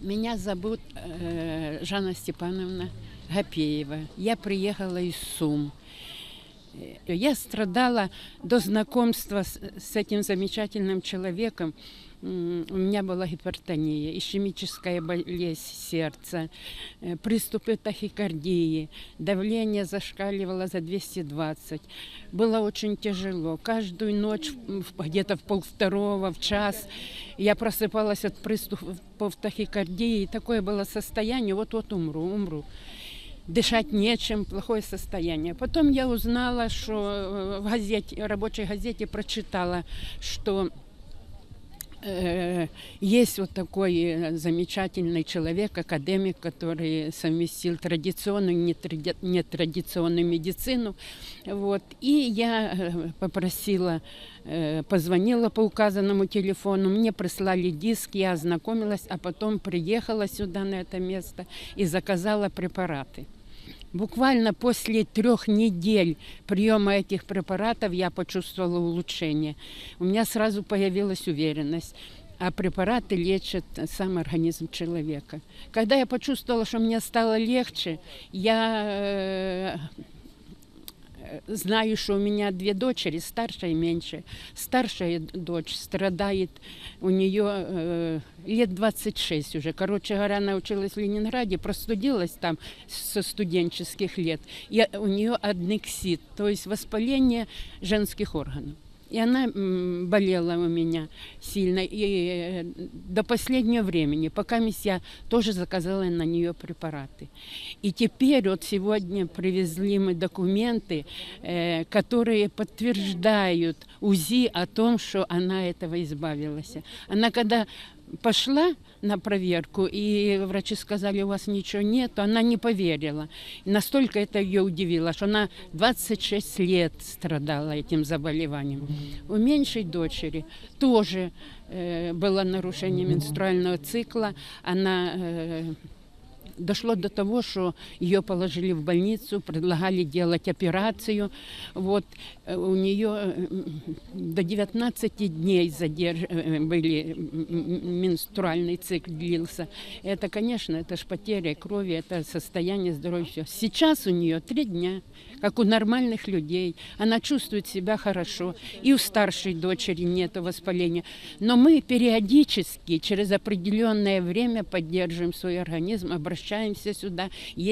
Меня зовут э, Жанна Степановна Гапеева. Я приехала из Сум. Э, Я страдала до знакомства с, с этим замечательным человеком. У меня была гипертония, ишемическая болезнь сердца, э, приступы тахикардии, давление зашкаливало за 220. Было очень тяжело. Каждую ночь где-то в полвторого, в час я просыпалась от приступов тахикардии. И такое было состояние, вот-вот умру, умру. Дышать нечем, плохое состояние. Потом я узнала, что э, в газете, рабочей газете прочитала, что э, есть вот такой э, замечательный человек, академик, который совместил традиционную и нетради- нетрадиционную медицину. Вот. И я попросила, позвонила по указанному телефону, мне прислали диск, я ознакомилась, а потом приехала сюда, на это место, и заказала препараты. Буквально после трех недель приема этих препаратов я почувствовала улучшение. У меня сразу появилась уверенность. А препараты лечат сам организм человека. Когда я почувствовала, что мне стало легче, я э, знаю, что у меня две дочери, старшая и меньшая. Старшая дочь страдает, у нее э, лет 26 уже. Короче говоря, она училась в Ленинграде, простудилась там со студенческих лет. И у нее аднексит, то есть воспаление женских органов. И она болела у меня сильно. И э, до последнего времени, пока я тоже заказала на нее препараты. И теперь вот сегодня привезли мы документы, э, которые подтверждают УЗИ о том, что она этого избавилась. Она когда пошла на проверку, и врачи сказали, у вас ничего нет, она не поверила. И настолько это ее удивило, что она 26 лет страдала этим заболеванием. У меньшей дочери тоже э, было нарушение менструального цикла. Она э, дошло до того, что ее положили в больницу, предлагали делать операцию. Вот э, у нее э, до 19 дней задерж... э, были м, м, менструальный цикл длился. Это, конечно, это ж потеря крови, это состояние здоровья. Сейчас у нее три дня, как у нормальных людей. Она чувствует себя хорошо. И у старшей дочери нет воспаления. Но мы периодически, через определенное время, поддерживаем свой организм, обращаемся сюда, ездим